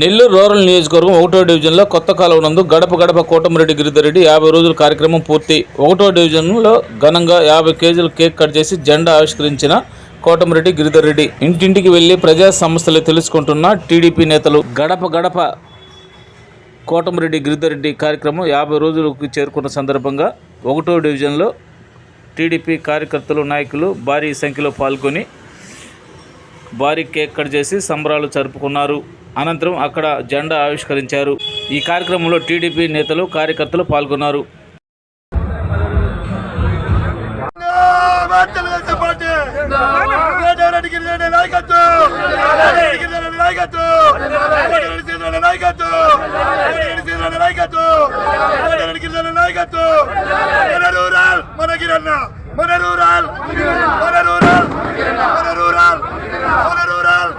Nellore rural నియోజకవర్గం ఒకటో డివిజన్లో కొత్త కాలువ నందు గడప గడప కోటమిరెడ్డి గిరిధరెడ్డి యాభై రోజుల కార్యక్రమం పూర్తి. ఒకటో డివిజన్లో ఘనంగా యాభై కేజీల కేక్ కట్ చేసి జెండా ఆవిష్కరించిన కోటమిరెడ్డి గిరిధరెడ్డి ఇంటింటికి వెళ్ళి ప్రజా సమస్యలు తెలుసుకుంటున్న టీడీపీ నేతలు గడప గడప కోటమిరెడ్డి గిరిధరెడ్డి కార్యక్రమం యాభై రోజులకు చేరుకున్న సందర్భంగా ఒకటో డివిజన్లో టీడీపీ కార్యకర్తలు నాయకులు భారీ సంఖ్యలో పాల్గొని భారీ కేక్ కట్ చేసి సంబరాలు జరుపుకున్నారు. అనంతరం అక్కడ జెండా ఆవిష్కరించారు. ఈ కార్యక్రమంలో టీడీపీ నేతలు కార్యకర్తలు పాల్గొన్నారు. మన రూరల్ మన గిరన్న మన రూరల్ మన రూరల్ మన రూరల్ మన రూరల్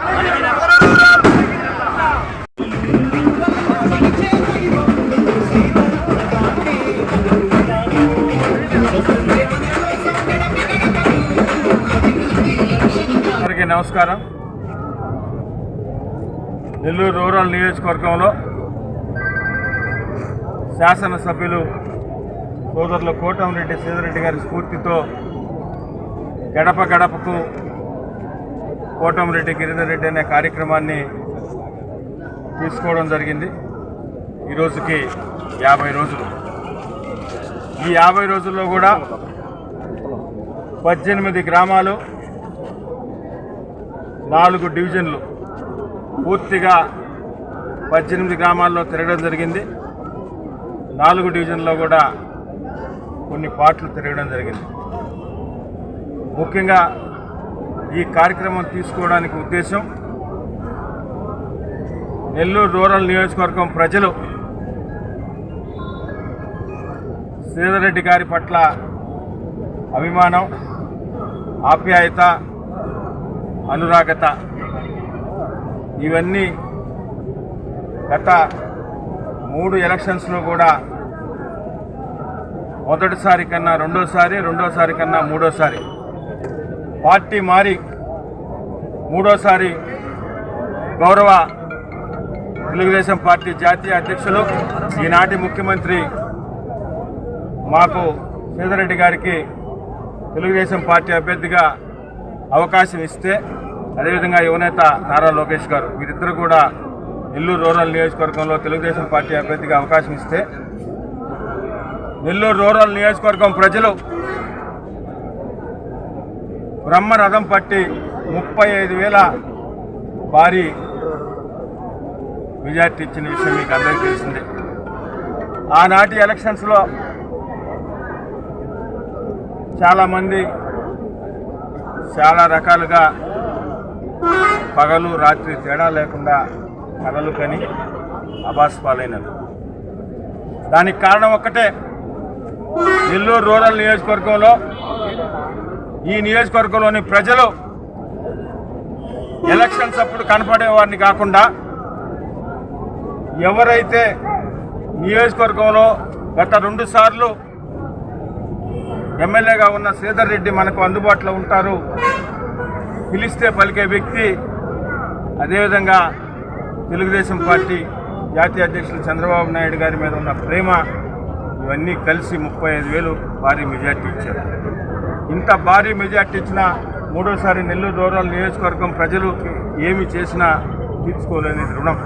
మన నమస్కారం. నెల్లూరు రూరల్ నియోజకవర్గంలో శాసనసభ్యులు సోదరులు కోటంరెడ్డి సీతారెడ్డి గారి స్ఫూర్తితో గడప గడపకు కోటంరెడ్డి గిరిధర్ రెడ్డి అనే కార్యక్రమాన్ని తీసుకోవడం జరిగింది. ఈ రోజుకి యాభై రోజులు. ఈ యాభై రోజుల్లో కూడా పద్దెనిమిది గ్రామాలు నాలుగు డివిజన్లు పూర్తిగా పద్దెనిమిది గ్రామాల్లో తిరగడం జరిగింది. నాలుగు డివిజన్లో కూడా కొన్ని పాటలు తిరగడం జరిగింది. ముఖ్యంగా ఈ కార్యక్రమం తీసుకోవడానికి ఉద్దేశం నెల్లూరు రూరల్ నియోజకవర్గం ప్రజలు శ్రీధరెడ్డి గారి పట్ల అభిమానం ఆప్యాయత అనురాగత. ఇవన్నీ గత మూడు ఎలక్షన్స్లో కూడా మొదటిసారి కన్నా రెండోసారి రెండోసారి కన్నా మూడోసారి. పార్టీ మారి మూడోసారి గౌరవ తెలుగుదేశం పార్టీ జాతీయ అధ్యక్షులు ఈనాటి ముఖ్యమంత్రి మాకు సీతారెడ్డి గారికి తెలుగుదేశం పార్టీ అభ్యర్థిగా అవకాశం ఇస్తే అదేవిధంగా యువనేత నారా లోకేష్ గారు వీరిద్దరు కూడా నెల్లూరు రూరల్ నియోజకవర్గంలో తెలుగుదేశం పార్టీ అభ్యర్థిగా అవకాశం ఇస్తే నెల్లూరు రూరల్ నియోజకవర్గం ప్రజలు బ్రహ్మరథం పట్టి ముప్పై ఐదు వేల భారీ మెజార్టీ ఇచ్చిన విషయం మీకు అందరికీ తెలిసిందే. ఆనాటి ఎలక్షన్స్లో చాలామంది చాలా రకాలుగా పగలు రాత్రి తేడా లేకుండా కలలు కని అబాస్ పాలైనది. దానికి కారణం ఒక్కటే. నెల్లూరు రూరల్ నియోజకవర్గంలో ఈ నియోజకవర్గంలోని ప్రజలు ఎలక్షన్స్ అప్పుడు కనపడేవారిని కాకుండా ఎవరైతే నియోజకవర్గంలో గత రెండు సార్లు ఎమ్మెల్యేగా ఉన్న శ్రీధర్ రెడ్డి మనకు అందుబాటులో ఉంటారు. పిలిస్తే పలికే వ్యక్తి అదేవిధంగా తెలుగుదేశం పార్టీ జాతీయ అధ్యక్షులు చంద్రబాబు నాయుడు గారి మీద ఉన్న ప్రేమ ఇవన్నీ కలిసి ముప్పై ఐదు వేలు భారీ మెజార్టీ ఇచ్చారు. ఇంత భారీ మెజార్టీ ఇచ్చిన మూడోసారి నెల్లూరు రూరల్ నియోజకవర్గం ప్రజలు ఏమి చేసినా తీర్చుకోలేని రుణం.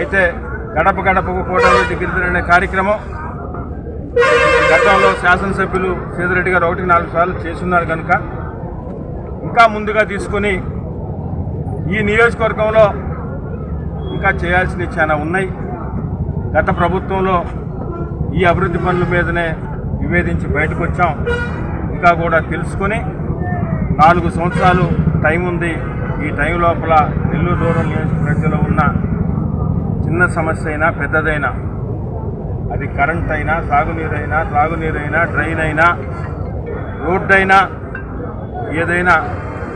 అయితే గడప గడపకు కోటారెడ్డి గిరిజన అనే కార్యక్రమం గతంలో శాసనసభ్యులు సీతారెడ్డి గారు ఒకటికి నాలుగు సార్లు చేస్తున్నారు కనుక ఇంకా ముందుగా తీసుకొని ఈ నియోజకవర్గంలో ఇంకా చేయాల్సినవి చాలా ఉన్నాయి. గత ప్రభుత్వంలో ఈ అభివృద్ధి పనుల మీదనే నివేదించి బయటకు వచ్చాం. ఇంకా కూడా తెలుసుకొని నాలుగు సంవత్సరాలు టైం ఉంది. ఈ టైం లోపల నెల్లూరు రూరల్ నియోజకవర్గంలో ఉన్న చిన్న సమస్య అయినా పెద్దదైనా అది కరెంట్ అయినా సాగునీరైనా త్రాగునీరైనా డ్రైన్ అయినా రోడ్డు అయినా ఏదైనా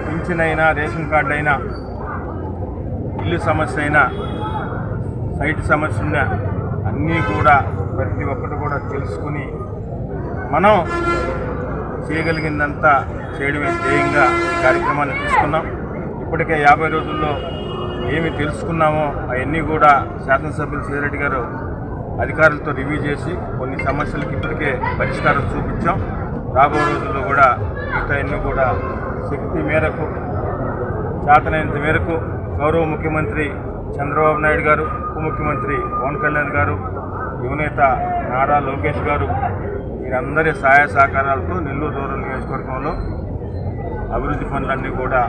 పింఛన్ అయినా రేషన్ కార్డు అయినా ఇల్లు సమస్య అయినా సైట్ సమస్య ఉన్నా అన్నీ కూడా ప్రతి ఒక్కటి కూడా తెలుసుకుని మనం చేయగలిగిందంతా చేయడమే ధ్యేయంగా ఈ కార్యక్రమాన్ని తీసుకున్నాం. ఇప్పటికే యాభై రోజుల్లో ఏమి తెలుసుకున్నామో అవన్నీ కూడా శాసనసభ్యులు సీరెడ్డి గారు అధికారులతో రివ్యూ చేసి కొన్ని సమస్యలకు ఇప్పటికే పరిష్కారం చూపించాం. రాబో రోజుల్లో కూడా మిగతా ఎన్ని కూడా శక్తి మేరకు చేతనైనంత మేరకు గౌరవ ముఖ్యమంత్రి చంద్రబాబు నాయుడు గారు ఉప ముఖ్యమంత్రి పవన్ కళ్యాణ్ గారు యువనేత నారా లోకేష్ గారు వీరందరి సహాయ సహకారాలతో నెల్లూరు రూరల్ నియోజకవర్గంలో అభివృద్ధి పనులన్నీ కూడా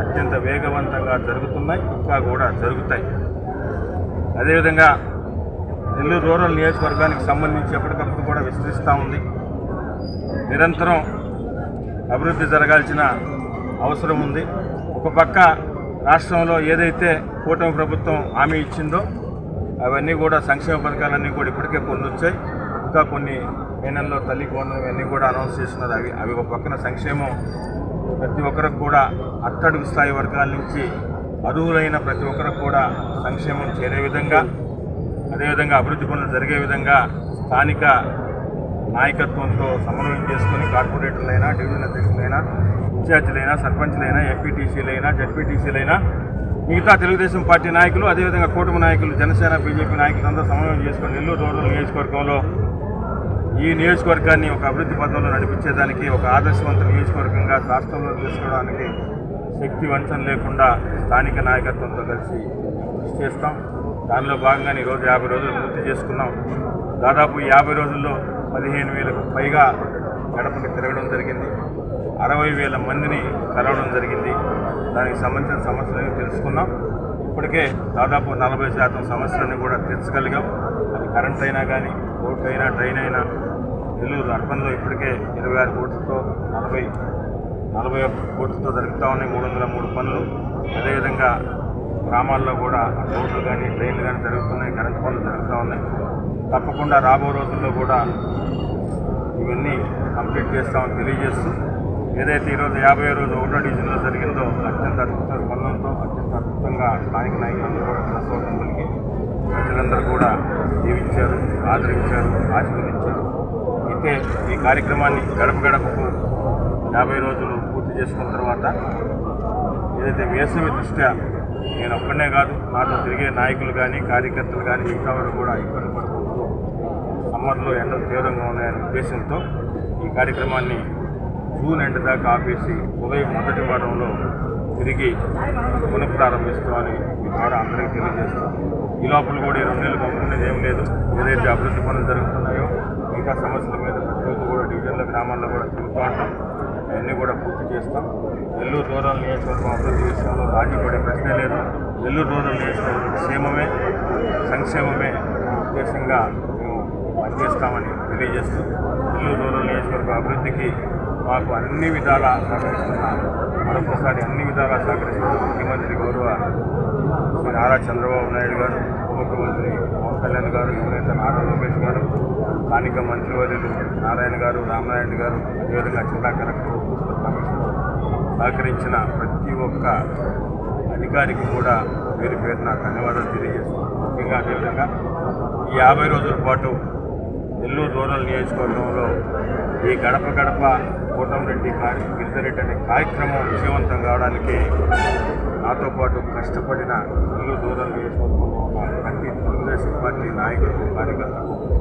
అత్యంత వేగవంతంగా జరుగుతున్నాయి ఇంకా కూడా జరుగుతాయి. అదేవిధంగా నెల్లూరు రూరల్ నియోజకవర్గానికి సంబంధించి ఎప్పటికప్పుడు కూడా విస్తరిస్తూ ఉంది. నిరంతరం అభివృద్ధి జరగాల్సిన అవసరం ఉంది. ఒక పక్క రాష్ట్రంలో ఏదైతే కూటమి ప్రభుత్వం హామీ ఇచ్చిందో అవన్నీ కూడా సంక్షేమ పథకాలన్నీ కూడా ఇప్పటికే కొన్ని వచ్చాయి. ఇంకా కొన్ని మే నెలలో తల్లి కోణం ఇవన్నీ కూడా అనౌన్స్ చేస్తున్నారు. అవి అవి ఒక పక్కన సంక్షేమం ప్రతి ఒక్కరికి కూడా అట్టడుగు స్థాయి వర్గాల నుంచి అర్హులైన ప్రతి ఒక్కరికి కూడా సంక్షేమం చేరే విధంగా అదేవిధంగా అభివృద్ధి పనులు జరిగే విధంగా స్థానిక నాయకత్వంతో సమన్వయం చేసుకుని కార్పొరేటర్లైనా డివిజన్ అధ్యక్షులైనా ఇన్ఛార్జీలైనా సర్పంచ్లైనా ఎంపీటీసీలైనా జడ్పీటీసీలైనా మిగతా తెలుగుదేశం పార్టీ నాయకులు అదేవిధంగా కూటమి నాయకులు జనసేన బీజేపీ నాయకులు అందరూ సమన్వయం చేసుకొని నెల్లూరు రూరల్ నియోజకవర్గంలో ఈ నియోజకవర్గాన్ని ఒక అభివృద్ధి పథంలో నడిపించేదానికి ఒక ఆదర్శవంత నియోజకవర్గంగా రాష్ట్రంలో తీసుకోవడానికి శక్తి వంచన లేకుండా స్థానిక నాయకత్వంతో కలిసి కృషి చేస్తాం. దానిలో భాగంగానే ఈరోజు యాభై రోజులు పూర్తి చేసుకున్నాం. దాదాపు యాభై రోజుల్లో పదిహేను వేలకు పైగా గడపకి తిరగడం జరిగింది. అరవై వేల మందిని కలవడం జరిగింది. దానికి సంబంధించిన సమస్యలను తెలుసుకున్నాం. ఇప్పటికే దాదాపు నలభై శాతం సమస్యలను కూడా తీర్చగలిగాం. అది కరెంట్ అయినా కానీ రోడ్డు అయినా ట్రైన్ అయినా నెల్లూరు అర్బన్లో ఇప్పటికే ఇరవై ఆరు కోట్లతో నలభై నలభై ఒక్క కోట్లతో జరుగుతూ ఉన్నాయి మూడు వందల మూడు పనులు. అదేవిధంగా గ్రామాల్లో కూడా రోడ్లు కానీ ట్రైన్లు కానీ జరుగుతున్నాయి కరెంట్ పనులు జరుగుతూ ఉన్నాయి. తప్పకుండా రాబో రోజుల్లో కూడా ఇవన్నీ కంప్లీట్ చేస్తామని తెలియజేస్తూ ఏదైతే ఈరోజు యాభై రోజు ఒకటో డివిజన్లో జరిగిందో అత్యంత అద్భుత స్పందనతో అత్యంత అద్భుతంగా స్థానిక నాయకులందరూ కూడా ప్రసోదం ప్రజలందరూ కూడా జీవించారు ఆదరించారు ఆశీర్వదించారు. అయితే ఈ కార్యక్రమాన్ని గడప గడపకు యాభై రోజులు పూర్తి చేసుకున్న తర్వాత ఏదైతే వేసవి దృష్ట్యా నేను ఒక్కనే కాదు నాతో తిరిగే నాయకులు కానీ కార్యకర్తలు కానీ మిగతా వారు కూడా ఇబ్బంది పడుకుంటూ సమ్మర్లో ఎండలు తీవ్రంగా ఉన్నాయనే ఉద్దేశంతో ఈ కార్యక్రమాన్ని జూన్ ఎండ్ దాకా ఆపేసి ఉదయం మొదటి వారంలో తిరిగి పునఃప్రారంభిస్తామని మీ ద్వారా అందరికీ తెలియజేస్తాం ఈ లోపల కూడా ఈ రెండు నెలలు పంపుకునేది ఏం లేదు. ఏదైతే అభివృద్ధి పనులు జరుగుతున్నాయో మిగతా సమస్యల మీద ప్రతిరోజు కూడా డివిజన్ల గ్రామాల్లో కూడా తిరుగుతూ ఉంటాం. అవన్నీ కూడా పూర్తి చేస్తాం. నెల్లూరు రూరల్ నియోజకవర్గం అభివృద్ధి విషయంలో రాజీ పడే ప్రశ్నే లేదు. నెల్లూరు రూరల్ నియోజకవర్గం క్షేమమే సంక్షేమమే ఉద్దేశంగా మేము పనిచేస్తామని తెలియజేస్తూ నెల్లూరు రూరల్ నియోజకవర్గం అభివృద్ధికి మాకు అన్ని విధాలా సహకరిస్తున్నారు మరొకసారి అన్ని విధాలా సహకరిస్తున్నారు ముఖ్యమంత్రి గౌరవ శ్రీ నారా చంద్రబాబు నాయుడు గారు ఉప ముఖ్యమంత్రి కళ్యాణ్ గారు యువనేత నారా లోకేష్ గారు స్థానిక మంత్రివర్యులు నారాయణ గారు రామనారాయణ గారు అదేవిధంగా జిల్లా కలెక్టర్ మున్సిపల్ కమిషనర్ సహకరించిన ప్రతి ఒక్క అధికారికి కూడా పేరు పేరున ధన్యవాదాలు తెలియజేస్తున్నాను ముఖ్యంగా అదేవిధంగా ఈ యాభై రోజుల పాటు నెల్లూరు రూరల్ నియోజకవర్గంలో ఈ గడప గడప కోటంరెడ్డి గిరిజరెడ్డి అనే కార్యక్రమం విజయవంతం కావడానికి నాతో పాటు కష్టపడిన నెల్లూరు రూరల్ నియోజకవర్గంలో తెలుగుదేశం పార్టీ నాయకులకు కార్యకర్తలకు